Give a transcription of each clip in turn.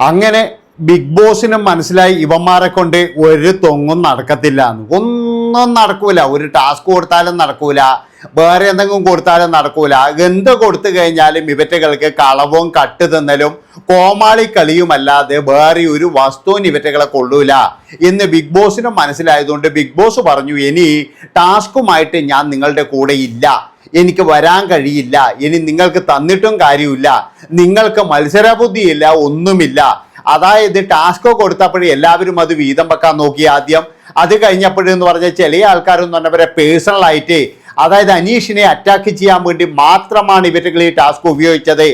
അങ്ങനെ ബിഗ് ബോസിനും മനസ്സിലായി ഇവന്മാരെ കൊണ്ട് ഒരു തൊങ്ങും നടക്കത്തില്ല. എന്ന് ഒന്നും നടക്കൂല. ഒരു ടാസ്ക് കൊടുത്താലും നടക്കൂല. വേറെ എന്തെങ്കിലും കൊടുത്താലും നടക്കൂല. എന്ത് കൊടുത്തു കഴിഞ്ഞാലും ഇവറ്റകൾക്ക് കളവും കട്ട് തിന്നലും കോമാളി കളിയുമല്ലാതെ വേറെ ഒരു വസ്തുവും ഇവറ്റകളെ കൊള്ളൂല. എന്ന് ബിഗ് ബോസിനും മനസ്സിലായതുകൊണ്ട് ബിഗ് ബോസ് പറഞ്ഞു ഇനി ടാസ്കുമായിട്ട് ഞാൻ നിങ്ങളുടെ കൂടെ ഇല്ല. എനിക്ക് വരാൻ കഴിയില്ല. ഇനി നിങ്ങൾക്ക് തന്നിട്ടും കാര്യമില്ല. നിങ്ങൾക്ക് മത്സരബുദ്ധിയില്ല ഒന്നുമില്ല. അതായത് ടാസ്ക് കൊടുത്തപ്പോഴേ എല്ലാവരും അത് വീതം വെക്കാൻ നോക്കി ആദ്യം. അത് കഴിഞ്ഞപ്പോഴെന്ന് പറഞ്ഞാൽ ചില ആൾക്കാരെന്ന് പറഞ്ഞവരെ പേഴ്സണൽ ആയിട്ട് അതായത് അനീഷിനെ അറ്റാക്ക് ചെയ്യാൻ വേണ്ടി മാത്രമാണ് ഇവരുകൾ ഈ ടാസ്ക് ഉപയോഗിച്ചത്.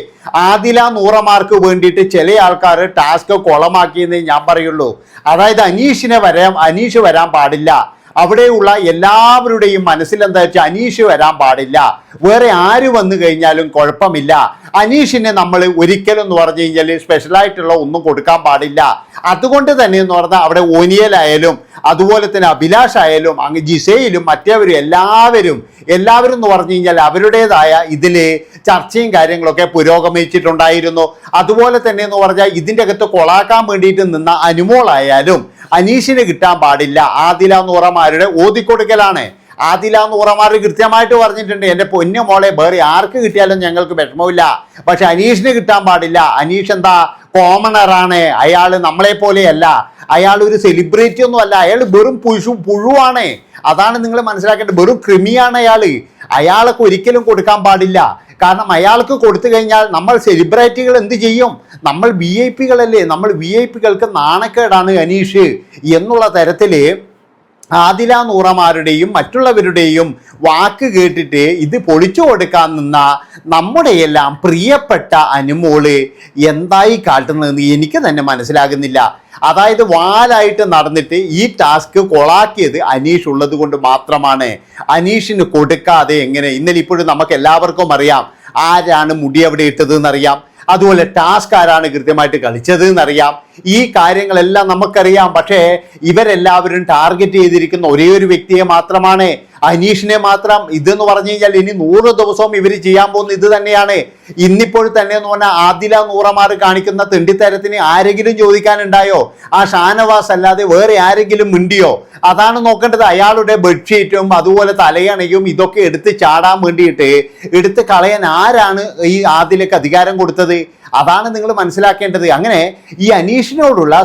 ആദില നൂറമാർക്ക് വേണ്ടിയിട്ട് ചില ആൾക്കാർ ടാസ്ക് കുളമാക്കിയെന്നേ ഞാൻ പറയുള്ളൂ. അതായത് അനീഷിനെ വരാൻ അനീഷ് വരാൻ പാടില്ല. അവിടെയുള്ള എല്ലാവരുടെയും മനസ്സിൽ എന്താ വെച്ചാൽ അനീഷ് വരാൻ പാടില്ല. വേറെ ആര് വന്നു കഴിഞ്ഞാലും കുഴപ്പമില്ല. അനീഷിനെ നമ്മൾ ഒരിക്കലും എന്ന് പറഞ്ഞു കഴിഞ്ഞാൽ സ്പെഷ്യലായിട്ടുള്ള ഒന്നും കൊടുക്കാൻ പാടില്ല. അതുകൊണ്ട് തന്നെ എന്ന് പറഞ്ഞാൽ അവിടെ ഓനിയലായാലും അതുപോലെ തന്നെ അഭിലാഷ് ആയാലും അങ്ങ് ജിസയിലും മറ്റേവരും എല്ലാവരും എല്ലാവരും എന്ന് പറഞ്ഞു കഴിഞ്ഞാൽ അവരുടേതായ ഇതിൽ ചർച്ചയും കാര്യങ്ങളൊക്കെ പുരോഗമിച്ചിട്ടുണ്ടായിരുന്നു. അതുപോലെ തന്നെ എന്ന് പറഞ്ഞാൽ ഇതിന്റെ അകത്ത് കൊളാക്കാൻ വേണ്ടിയിട്ട് നിന്ന അനുമോളായാലും അനീഷിന് കിട്ടാൻ പാടില്ല. ആദില നൂറമാരുടെ ഓതിക്കൊടുക്കലാണ്. ആദില നൂറമാർ കൃത്യമായിട്ട് പറഞ്ഞിട്ടുണ്ട്. എന്റെ പൊന്നു മോളെ വേറെ ആർക്ക് കിട്ടിയാലും ഞങ്ങൾക്ക് വിഷമമില്ല. പക്ഷെ അനീഷിന് കിട്ടാൻ പാടില്ല. അനീഷ് എന്താ? കോമണറാണ് അയാൾ നമ്മളെ പോലെയല്ല. അയാൾ ഒരു സെലിബ്രിറ്റി ഒന്നും അല്ല. അയാൾ വെറും പുഴു പുഴുവാണ്. അതാണ് നിങ്ങൾ മനസ്സിലാക്കേണ്ടത്. വെറും കൃമിയാണ് അയാൾ അയാൾക്ക് ഒരിക്കലും കൊടുക്കാൻ പാടില്ല. കാരണം അയാൾക്ക് കൊടുത്തു കഴിഞ്ഞാൽ നമ്മൾ സെലിബ്രിറ്റികൾ എന്ത് ചെയ്യും? നമ്മൾ വി ഐ പികളല്ലേ നമ്മൾ വി ഐ പികൾക്ക് നാണക്കേടാണ് അനീഷ്. എന്നുള്ള തരത്തിൽ ആദില നൂറമാരുടെയും മറ്റുള്ളവരുടെയും വാക്ക് കേട്ടിട്ട് ഇത് പൊളിച്ചു കൊടുക്കാൻ നിന്ന നമ്മുടെയെല്ലാം പ്രിയപ്പെട്ട അനുമോൾ എന്തായി കാട്ടുന്നതെന്ന് എനിക്ക് തന്നെ മനസ്സിലാകുന്നില്ല. അതായത് വാലായിട്ട് നടന്നിട്ട് ഈ ടാസ്ക് കൊളാക്കിയത് അനീഷ് ഉള്ളത് കൊണ്ട് മാത്രമാണ്. അനീഷിന് കൊടുക്കാതെ എങ്ങനെ? ഇന്നലെ ഇപ്പോഴും നമുക്ക് എല്ലാവർക്കും അറിയാം ആരാണ് മുടി അവിടെ ഇട്ടത് എന്നറിയാം. അതുപോലെ ടാസ്ക് ആരാണ് കൃത്യമായിട്ട് കളിച്ചത് എന്നറിയാം. ഈ കാര്യങ്ങളെല്ലാം നമുക്കറിയാം. പക്ഷേ ഇവരെല്ലാവരും ടാർഗറ്റ് ചെയ്തിരിക്കുന്ന ഒരേ ഒരു വ്യക്തിയെ മാത്രമാണ് അനീഷിനെ മാത്രം. ഇതെന്ന് പറഞ്ഞു കഴിഞ്ഞാൽ ഇനി നൂറ് ദിവസവും ഇവർ ചെയ്യാൻ പോകുന്ന ഇത് തന്നെയാണ്. ഇന്നിപ്പോൾ തന്നെ എന്ന് പറഞ്ഞാൽ ആദില നൂറമാർ കാണിക്കുന്ന തെണ്ടിത്തരത്തിന് ആരെങ്കിലും ചോദിക്കാനുണ്ടായോ? ആ ഷാനവാസ് അല്ലാതെ വേറെ ആരെങ്കിലും മിണ്ടിയോ? അതാണ് നോക്കേണ്ടത്. അയാളുടെ ബെഡ്ഷീറ്റും അതുപോലെ തലയണയും ഇതൊക്കെ എടുത്ത് ചാടാൻ വേണ്ടിയിട്ട് എടുത്ത് കളയാൻ ആരാണ് ഈ ആദിലക്ക് അധികാരം കൊടുത്തത്? അതാണ് നിങ്ങൾ മനസ്സിലാക്കേണ്ടത്. അങ്ങനെ ഈ അനീഷിനോടുള്ള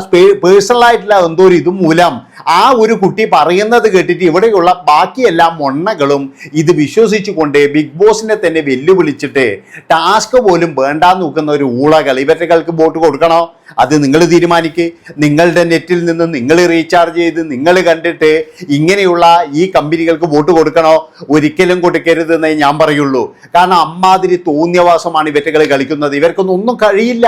പേഴ്സണൽ ആയിട്ടുള്ള എന്തോ ഒരു ഇത് മൂലം ആ ഒരു കുട്ടി പറയുന്നത് കേട്ടിട്ട് ഇവിടെയുള്ള ബാക്കി എല്ലാ മൊണ്ണകളും ഇത് വിശ്വസിച്ചുകൊണ്ട് ബിഗ് ബോസിനെ തന്നെ വെല്ലുവിളിച്ചിട്ട് ടാസ്ക് പോലും വേണ്ടാന്ന് നോക്കുന്ന ഒരു ഊളകൾ. ഇവറ്റകൾക്ക് വോട്ട് കൊടുക്കണോ? അത് നിങ്ങൾ തീരുമാനിക്ക്. നിങ്ങളുടെ നെറ്റിൽ നിന്ന് നിങ്ങൾ റീചാർജ് ചെയ്ത് നിങ്ങൾ കണ്ടിട്ട് ഇങ്ങനെയുള്ള ഈ കമ്പനികൾക്ക് വോട്ട് കൊടുക്കണോ? ഒരിക്കലും കൊടുക്കരുതെന്നേ ഞാൻ പറയുള്ളൂ. കാരണം അമ്മാതിരി തോന്നിയവാസമാണ് ഇവറ്റകൾ കളിക്കുന്നത്. ഇവർക്കൊന്നും ഒന്നും കഴിയില്ല.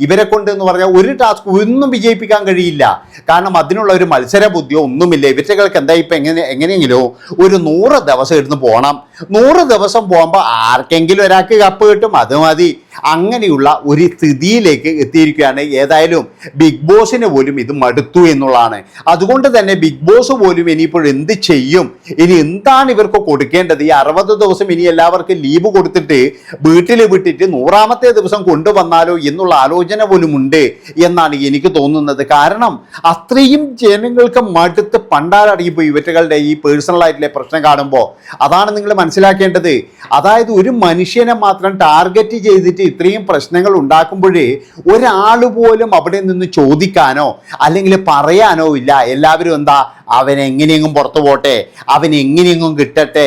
ഇവരെ കൊണ്ട് എന്ന് പറഞ്ഞാൽ ഒരു ടാസ്ക് ഒന്നും വിജയിപ്പിക്കാൻ കഴിയില്ല. കാരണം അതിനുള്ള ഒരു മത്സര ബുദ്ധിയോ ഒന്നുമില്ല. ഇവറ്റകൾക്ക് എന്താ ഇപ്പം എങ്ങനെ എങ്ങനെയെങ്കിലും ഒരു നൂറ് ദിവസം ഇരുന്ന് പോകണം നൂറ് ദിവസം പോകുമ്പോൾ ആർക്കെങ്കിലും ഒരാൾക്ക് കപ്പ് കിട്ടും. അത് മതി. അങ്ങനെയുള്ള ഒരു സ്ഥിതിയിലേക്ക് എത്തിയിരിക്കുകയാണ് ഏതായാലും ബിഗ് ബോസിന് പോലും ഇത് മടുത്തു എന്നുള്ളതാണ്. അതുകൊണ്ട് തന്നെ ബിഗ് ബോസ് പോലും ഇനിയിപ്പോൾ എന്ത് ചെയ്യും? ഇനി എന്താണ് ഇവർക്ക് കൊടുക്കേണ്ടത്? ഈ അറുപത് ദിവസം ഇനി എല്ലാവർക്കും ലീവ് കൊടുത്തിട്ട് വീട്ടിൽ വിട്ടിട്ട് നൂറാമത്തെ ദിവസം കൊണ്ടുവന്നാലോ എന്നുള്ള ആലോചന പോലും ഉണ്ട് എന്നാണ് എനിക്ക് തോന്നുന്നത്. കാരണം അത്രയും ജനങ്ങൾക്ക് മടുത്ത് പണ്ടാരടങ്ങിപ്പോയി. ഇവറ്റകളുടെ ഈ പേഴ്സണൽ ആയിട്ടുള്ള പ്രശ്നം കാണുമ്പോൾ അതാണ് നിങ്ങൾ മനസ്സിലാക്കേണ്ടത്. അതായത് ഒരു മനുഷ്യനെ മാത്രം ടാർഗറ്റ് ചെയ്തിട്ട് ഇത്രയും പ്രശ്നങ്ങൾ ഉണ്ടാക്കുമ്പോഴേ ഒരാൾ പോലും അവിടെ നിന്ന് ചോദിക്കാനോ അല്ലെങ്കിൽ പറയാനോ ഇല്ല. എല്ലാവരും എന്താ? അവൻ എങ്ങനെയെങ്കിലും പുറത്തു പോട്ടെ അവൻ എങ്ങനെയെങ്കിലും കിട്ടട്ടെ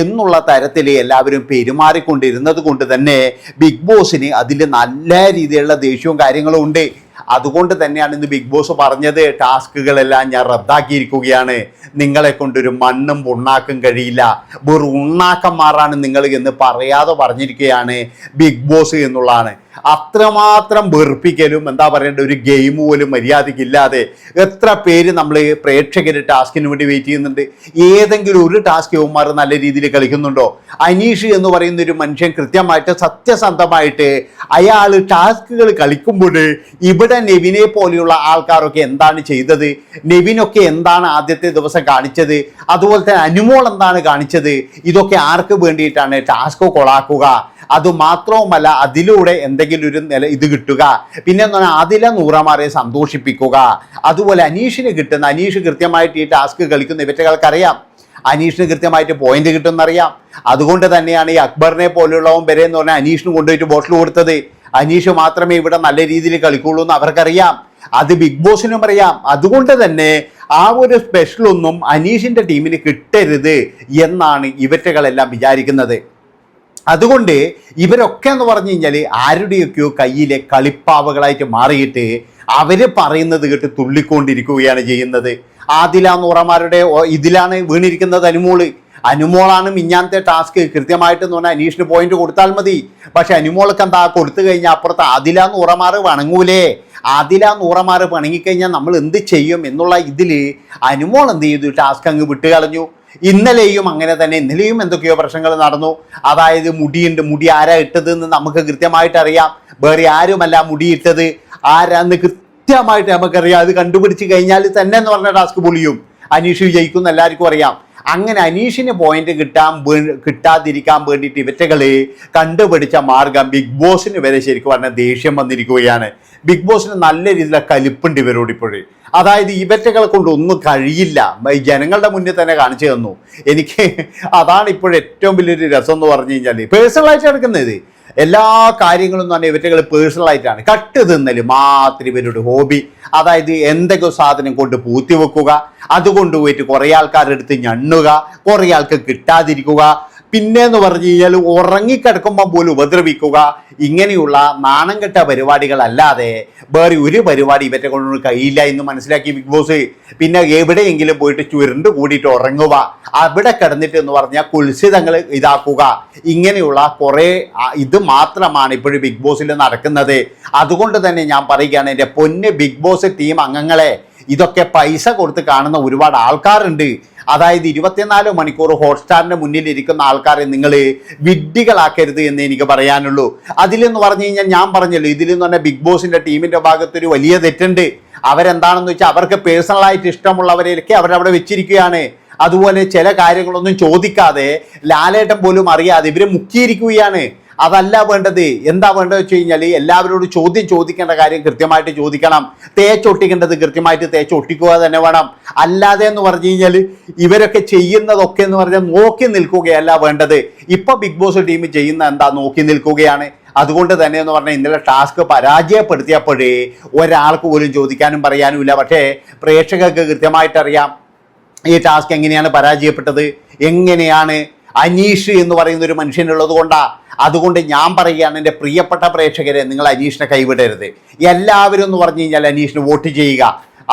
എന്നുള്ള തരത്തിൽ എല്ലാവരും പെരുമാറിക്കൊണ്ടിരുന്നത് കൊണ്ട് തന്നെ ബിഗ് ബോസിന് അതിൽ നല്ല രീതിയിലുള്ള ദേഷ്യവും കാര്യങ്ങളും ഉണ്ട്. അതുകൊണ്ട് തന്നെയാണ് ഇന്ന് ബിഗ് ബോസ് പറഞ്ഞത് ടാസ്കുകളെല്ലാം ഞാൻ റദ്ദാക്കിയിരിക്കുകയാണ്. നിങ്ങളെ കൊണ്ടൊരു മണ്ണും ഉണ്ണാക്കും കഴിയില്ല. വെറും ഉണ്ണാക്കന്മാരാണ് നിങ്ങൾ എന്ന് പറയാതെ പറഞ്ഞിരിക്കുകയാണ് ബിഗ് ബോസ് എന്നുള്ളതാണ്. അത്രമാത്രം വെറുപ്പിക്കലും എന്താ പറയേണ്ട ഒരു ഗെയിം പോലും മര്യാദയ്ക്കില്ലാതെ എത്ര പേര് നമ്മൾ പ്രേക്ഷകരെ ടാസ്കിന് വേണ്ടി വെയിറ്റ് ചെയ്യുന്നുണ്ട്? ഏതെങ്കിലും ഒരു ടാസ്ക് യവന്മാർ നല്ല രീതിയിൽ കളിക്കുന്നുണ്ടോ? അനീഷ് എന്ന് പറയുന്ന ഒരു മനുഷ്യൻ കൃത്യമായിട്ട് സത്യസന്ധമായിട്ട് അയാൾ ടാസ്കുകൾ കളിക്കുമ്പോൾ ഇവിടെ നെവിനെ പോലെയുള്ള ആൾക്കാരൊക്കെ എന്താണ് ചെയ്തത്? നെവിനൊക്കെ എന്താണ് ആദ്യത്തെ ദിവസം കാണിച്ചത്? അതുപോലെ തന്നെ അനുമോൾ എന്താണ് കാണിച്ചത്? ഇതൊക്കെ ആർക്ക് വേണ്ടിയിട്ടാണ് ടാസ്ക് കൊളാക്കുക? അതുമാത്രവുമല്ല അതിലൂടെ എന്തെങ്കിലും ഒരു നില ഇത് കിട്ടുക. പിന്നെ എന്ന് പറഞ്ഞാൽ അതിലെ നൂറമാരെ സന്തോഷിപ്പിക്കുക. അതുപോലെ അനീഷിന് കിട്ടുന്ന അനീഷ് കൃത്യമായിട്ട് ഈ ടാസ്ക് കളിക്കുന്ന ഇവറ്റകൾക്കറിയാം അനീഷിന് കൃത്യമായിട്ട് പോയിന്റ് കിട്ടുമെന്നറിയാം അതുകൊണ്ട് തന്നെയാണ് ഈ അക്ബറിനെ പോലെയുള്ളവൻ വരെ എന്ന് പറഞ്ഞാൽ അനീഷിന് കൊണ്ടുപോയിട്ട് ബോട്ടിൽ കൊടുത്തത്. അനീഷ് മാത്രമേ ഇവിടെ നല്ല രീതിയിൽ കളിക്കുള്ളൂ എന്ന് അവർക്കറിയാം. അത് ബിഗ് ബോസിനും അറിയാം. അതുകൊണ്ട് തന്നെ ആ ഒരു സ്പെഷ്യലൊന്നും അനീഷിന്റെ ടീമിന് കിട്ടരുത് എന്നാണ് ഇവറ്റകളെല്ലാം വിചാരിക്കുന്നത്. അതുകൊണ്ട് ഇവരൊക്കെ എന്ന് പറഞ്ഞു കഴിഞ്ഞാൽ ആരുടെയൊക്കെയോ കയ്യിലെ കളിപ്പാവകളായിട്ട് മാറിയിട്ട് അവർ പറയുന്നത് കേട്ട് തുള്ളിക്കൊണ്ടിരിക്കുകയാണ് ചെയ്യുന്നത്. ആദില നൂറമാരുടെ ഓ- ഇതിലാണ് വീണിരിക്കുന്നത് അനുമോൾ. അനുമോളാണ് മിഞ്ഞാനത്തെ ടാസ്ക് കൃത്യമായിട്ട് എന്ന് പറഞ്ഞാൽ അനീഷിന് പോയിന്റ് കൊടുത്താൽ മതി. പക്ഷെ അനുമോൾക്ക് എന്താ കൊടുത്തു കഴിഞ്ഞാൽ അപ്പുറത്ത് ആദില നൂറമാറ് വണങ്ങൂലേ? ആദില നൂറമാറ് വണങ്ങിക്കഴിഞ്ഞാൽ നമ്മൾ എന്ത് ചെയ്യും എന്നുള്ള ഇതിൽ അനുമോൾ എന്ത് ചെയ്തു? ടാസ്ക് അങ്ങ് വിട്ടുകളഞ്ഞു. ഇന്നലെയും അങ്ങനെ തന്നെ ഇന്നലെയും എന്തൊക്കെയോ പ്രശ്നങ്ങൾ നടന്നു. അതായത് മുടിയുണ്ട് മുടി ആരാ ഇട്ടത് എന്ന് നമുക്ക് കൃത്യമായിട്ട് അറിയാം. വേറെ ആരുമല്ല മുടി ഇട്ടത്. ആരാന്ന് കൃത്യമായിട്ട് നമുക്കറിയാം. അത് കണ്ടുപിടിച്ച് കഴിഞ്ഞാൽ തന്നെ എന്ന് പറഞ്ഞ ടാസ്ക് പൊളിയും. അനീഷ് വിജയിക്കും എല്ലാവർക്കും അറിയാം. അങ്ങനെ അനീഷിന് പോയിന്റ് കിട്ടാൻ കിട്ടാതിരിക്കാൻ വേണ്ടിയിട്ട് ഇവറ്റകളെ കണ്ടുപിടിച്ച മാർഗം ബിഗ് ബോസിന് വരെ ശരിക്കും പറഞ്ഞാൽ ദേഷ്യം വന്നിരിക്കുകയാണ്. ബിഗ് ബോസിന് നല്ല രീതിയിലുള്ള കലിപ്പുണ്ട് ഇവരോട് ഇപ്പോഴേ. അതായത് ഇവറ്റകളെ കൊണ്ട് ഒന്നും കഴിയില്ല. ജനങ്ങളുടെ മുന്നിൽ തന്നെ കാണിച്ചു തന്നു. എനിക്ക് അതാണ് ഇപ്പോഴേറ്റവും വലിയൊരു രസം എന്ന് പറഞ്ഞു കഴിഞ്ഞാൽ പേഴ്സണലായിട്ട് എടുക്കുന്നത് എല്ലാ കാര്യങ്ങളും പറഞ്ഞാൽ ഇവറ്റകൾ പേഴ്സണലായിട്ടാണ് കട്ട് തിന്നൽ മാത്രം ഇവരുടെ ഹോബി അതായത് എന്തെങ്കിലും സാധനം കൊണ്ട് പൂത്തി വെക്കുക അതുകൊണ്ട് പോയിട്ട് കുറേ ആൾക്കാരുടെ അടുത്ത് ഞണ്ണുക കുറേ ആൾക്ക് കിട്ടാതിരിക്കുക പിന്നെ എന്ന് പറഞ്ഞു കഴിഞ്ഞാൽ ഉറങ്ങിക്കിടക്കുമ്പോൾ പോലും ഉപദ്രവിക്കുക. ഇങ്ങനെയുള്ള നാണം കെട്ട പരിപാടികളല്ലാതെ വേറെ ഒരു പരിപാടി ഇവരെ കൊണ്ട് കഴിയില്ല എന്ന് മനസ്സിലാക്കി ബിഗ് ബോസ് പിന്നെ എവിടെയെങ്കിലും പോയിട്ട് ചുരുണ്ട് കൂടിയിട്ട് ഉറങ്ങുക. അവിടെ കിടന്നിട്ട് എന്ന് പറഞ്ഞാൽ കുൽസിതങ്ങൾ ഇതാക്കുക. ഇങ്ങനെയുള്ള കുറേ ഇത് മാത്രമാണ് ഇപ്പോഴും ബിഗ് ബോസിൽ നടക്കുന്നത്. അതുകൊണ്ട് തന്നെ ഞാൻ പറയുകയാണ് എന്റെ പൊന്ന് ബിഗ് ബോസ് ടീം അംഗങ്ങളെ ഇതൊക്കെ പൈസ കൊടുത്ത് കാണുന്ന ഒരുപാട് ആൾക്കാരുണ്ട്. അതായത് ഇരുപത്തിനാല് മണിക്കൂർ ഹോട്ട്സ്റ്റാറിന്റെ മുന്നിൽ ഇരിക്കുന്ന ആൾക്കാരെ നിങ്ങൾ വിഡ്ഢികളാക്കരുത് എന്ന് എനിക്ക് പറയാനുള്ളൂ. അതിലെന്ന് പറഞ്ഞു കഴിഞ്ഞാൽ ഞാൻ പറഞ്ഞല്ലോ ഇതിലെന്ന് പറഞ്ഞാൽ ബിഗ് ബോസിന്റെ ടീമിന്റെ ഭാഗത്തൊരു വലിയ തെറ്റുണ്ട്. അവരെന്താണെന്ന് വെച്ചാൽ അവർക്ക് പേഴ്സണലായിട്ട് ഇഷ്ടമുള്ളവരെയൊക്കെ അവരവിടെ വെച്ചിരിക്കുകയാണ്. അതുപോലെ ചില കാര്യങ്ങളൊന്നും ചോദിക്കാതെ ലാലേട്ടൻ പോലും അറിയാതെ ഇവരെ മുക്കിയിരിക്കുകയാണ്. അതല്ല വേണ്ടത്. എന്താ വേണ്ടത് വെച്ച് കഴിഞ്ഞാൽ എല്ലാവരോടും ചോദ്യം ചോദിക്കേണ്ട കാര്യം കൃത്യമായിട്ട് ചോദിക്കണം. തേച്ചൊട്ടിക്കേണ്ടത് കൃത്യമായിട്ട് തേച്ചൊട്ടിക്കുക തന്നെ വേണം. അല്ലാതെ എന്ന് പറഞ്ഞു കഴിഞ്ഞാൽ ഇവരൊക്കെ ചെയ്യുന്നതൊക്കെ എന്ന് പറഞ്ഞാൽ നോക്കി നിൽക്കുകയല്ല വേണ്ടത്. ഇപ്പൊ ബിഗ് ബോസ് ടീം ചെയ്യുന്ന എന്താ നോക്കി നിൽക്കുകയാണ്. അതുകൊണ്ട് തന്നെ എന്ന് പറഞ്ഞാൽ ഇന്നലെ ടാസ്ക് പരാജയപ്പെടുത്തിയപ്പോഴേ ഒരാൾക്ക് പോലും ചോദിക്കാനും പറയാനും ഇല്ല. പക്ഷേ പ്രേക്ഷകർക്ക് കൃത്യമായിട്ടറിയാം ഈ ടാസ്ക് എങ്ങനെയാണ് പരാജയപ്പെട്ടത്? എങ്ങനെയാണ് അനീഷ് എന്ന് പറയുന്ന ഒരു മനുഷ്യനുള്ളത് കൊണ്ടാ അതുകൊണ്ട് ഞാൻ പറയുകയാണ് എന്റെ പ്രിയപ്പെട്ട പ്രേക്ഷകരെ നിങ്ങൾ അനീഷിനെ കൈവിടരുത്. എല്ലാവരും എന്ന് പറഞ്ഞു കഴിഞ്ഞാൽ അനീഷിന് വോട്ട് ചെയ്യുക.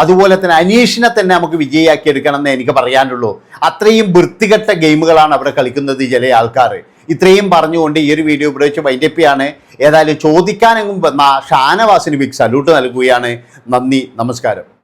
അതുപോലെ തന്നെ അനീഷിനെ തന്നെ നമുക്ക് വിജയിയാക്കി എടുക്കണം എന്നേ എനിക്ക് പറയാനുള്ളൂ. അത്രയും വൃത്തികെട്ട ഗെയിമുകളാണ് അവിടെ കളിക്കുന്നത് ചില ആൾക്കാർ. ഇത്രയും പറഞ്ഞുകൊണ്ട് ഈ ഒരു വീഡിയോ ഇവിടെ വെച്ച് വൈൻഡപ്പിയാണ് ഏതായാലും ചോദിക്കാനെങ്കിലും വന്ന ഷാനവാസിന് ബിഗ് സല്യൂട്ട് നൽകുകയാണ്. നന്ദി നമസ്കാരം.